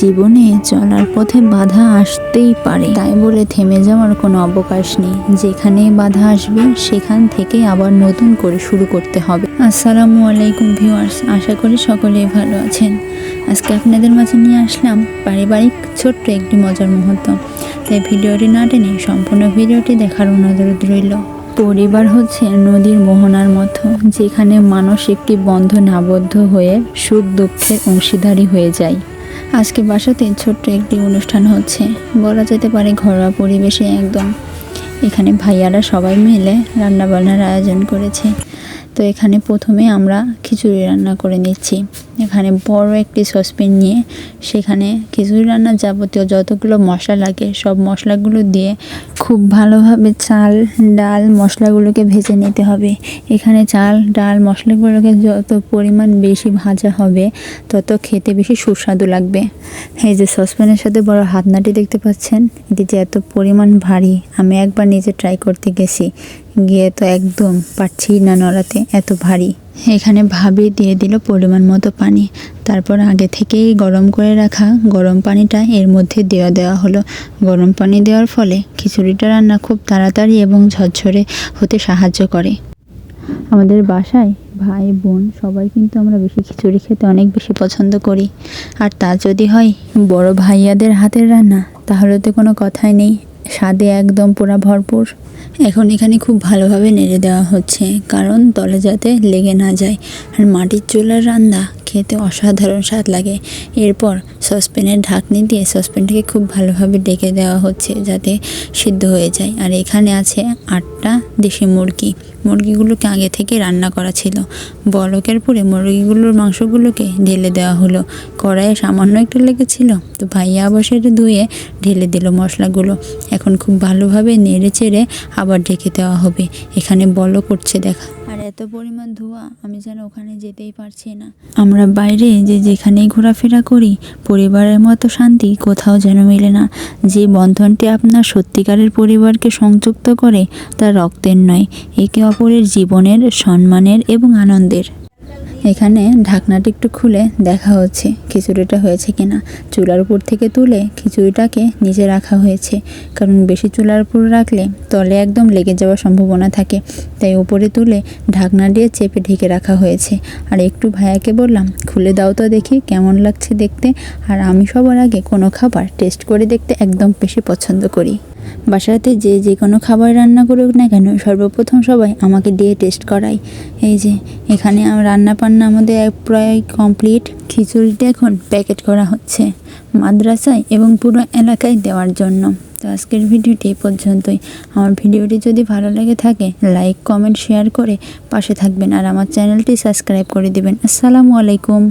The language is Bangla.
জীবনে চলার পথে বাধা আসতেই পারে। তাই বলে থেমে যাওয়ার কোনো অবকাশ নেই। যেখানে বাধা আসবে, সেখান থেকে আবার নতুন করে শুরু করতে হবে। আসসালামু আলাইকুম ভিউয়ার্স, আশা করি সকলেই ভালো আছেন। আজকে আপনাদের মাঝে নিয়ে আসলাম পারিবারিক ছোট্ট একটি মজার মুহূর্ত। তাই ভিডিওটি না টেনে সম্পূর্ণ ভিডিওটি দেখার অনুরোধ রইল। পরিবার হচ্ছে নদীর মোহনার মতো, যেখানে মানুষ একটি বন্ধন আবদ্ধ হয়ে সুখ দুঃখের অংশীদারি হয়ে যায়। আজকে বাসাতে ছোট্ট একটি অনুষ্ঠান হচ্ছে। বলা যেতে পারে ঘরোয়া পরিবেশে একদম। এখানে ভাইয়ারা সবাই মিলে রান্নাবান্নার আয়োজন করেছে। তো এখানে প্রথমে আমরা খিচুড়ি রান্না করে নিচ্ছি। এখানে বড় একটি সসপ্যান নিয়ে সেখানে খিচুড়ি রান্নার যাবতীয় যতগুলো মশলা লাগে, সব মশলাগুলো দিয়ে খুব ভালোভাবে চাল, ডাল মশলাগুলোকে ভেজে নিতে হবে। এখানে চাল, ডাল মশলাগুলোকে যত পরিমাণ বেশি ভাজা হবে, তত খেতে বেশি সুস্বাদু লাগবে। এই যে সসপ্যানের সাথে বড় হাতনাটি দেখতে পাচ্ছেন? এটি যে এত পরিমাণ ভারী, আমি একবার নিজে ট্রাই করতে গেছি। গিয়ে তো একদম পারছি না নড়াতে, এত ভারী। এখানে ভাবি দিয়ে দিল পরিমাণ মতো পানি। তারপর আগে থেকেই গরম করে রাখা গরম পানিটা এর মধ্যে দেওয়া দেওয়া হলো। গরম পানি দেওয়ার ফলে খিচুড়িটা রান্না খুব তাড়াতাড়ি এবং ঝরঝরে হতে সাহায্য করে। আমাদের বাসায় ভাই, বোন সবাই কিন্তু আমরা বেশি খিচুড়ি খেতে অনেক বেশি পছন্দ করি। আর তা যদি হয় বড় ভাইয়াদের হাতের রান্না, তাহলে তো কোনো কথাই নেই। স্বাদে একদম পুরা ভরপুর। এখন এখানে খুব ভালোভাবে নেড়ে দেওয়া হচ্ছে, কারণ তলে যাতে লেগে না যায়। আর মাটির চুলার রান্না খেতে অসাধারণ স্বাদ লাগে। এরপর সসপ্যানের ঢাকনি দিয়ে সসপ্যানটাকে খুব ভালোভাবে ডেকে দেওয়া হচ্ছে যাতে সিদ্ধ হয়ে যায়। আর এখানে আছে আটটা দেশি মুরগি। মুরগিগুলোকে আগে থেকে রান্না করা ছিল। বলকের পরে মুরগিগুলোর মাংসগুলোকে ঢেলে দেওয়া হলো। কড়াইয়ে সামান্য একটু লেগেছিল তো ভাইয়া আবার সেটা ধুয়ে ঢেলে দিল মশলাগুলো। এখন খুব ভালোভাবে নেড়ে চেড়ে আবার ঢেকে দেওয়া হবে। এখানে বলও করছে দেখা এত পরিমাণ ধোঁয়া, আমি যেন ওখানে যেতেই পারছি না। আমরা বাইরে যে যেখানেই ঘোরাফেরা করি, পরিবারের মতো শান্তি কোথাও যেন মেলে না। যে বন্ধনটি আপনার সত্যিকারের পরিবারকে সংযুক্ত করে, তা রক্তের নয়, একে অপরের জীবনের, সম্মানের এবং আনন্দের। এখানে ঢাকনাটি একটু খুলে দেখা হচ্ছে খিচুড়িটা হয়েছে কিনা। চুলার উপর থেকে তুলে খিচুড়িটাকে নিচে রাখা হয়েছে। কারণ বেশি চুলার উপর রাখলে তলে একদম লেগে যাওয়ার সম্ভাবনা থাকে। তাই উপরে তুলে ঢাকনা দিয়ে চেপে ঢেকে রাখা হয়েছে। আর একটু ভাইয়াকে বললাম, খুলে দাও তো দেখি কেমন লাগছে দেখতে। আর আমি সবার আগে কোনো খাবার টেস্ট করে দেখতে একদম বেশি পছন্দ করি। বাসাতে যে যে কোনো খাবার রান্না করুক না কেন, সর্বপ্রথম সবাই আমাকে দিয়ে টেস্ট করায়। এই যে, এখানে রান্না বান্না আমাদের প্রায় কমপ্লিট। খিচুড়িটা এখন প্যাকেট করা হচ্ছে মাদ্রাসায় এবং পুরো এলাকায় দেওয়ার জন্য। তো আজকের ভিডিওটি এই পর্যন্তই। আমার ভিডিওটি যদি ভালো লেগে থাকে লাইক কমেন্ট শেয়ার করে পাশে থাকবেন আর আমার চ্যানেলটি সাবস্ক্রাইব করে দিবেন। আসসালামু আলাইকুম।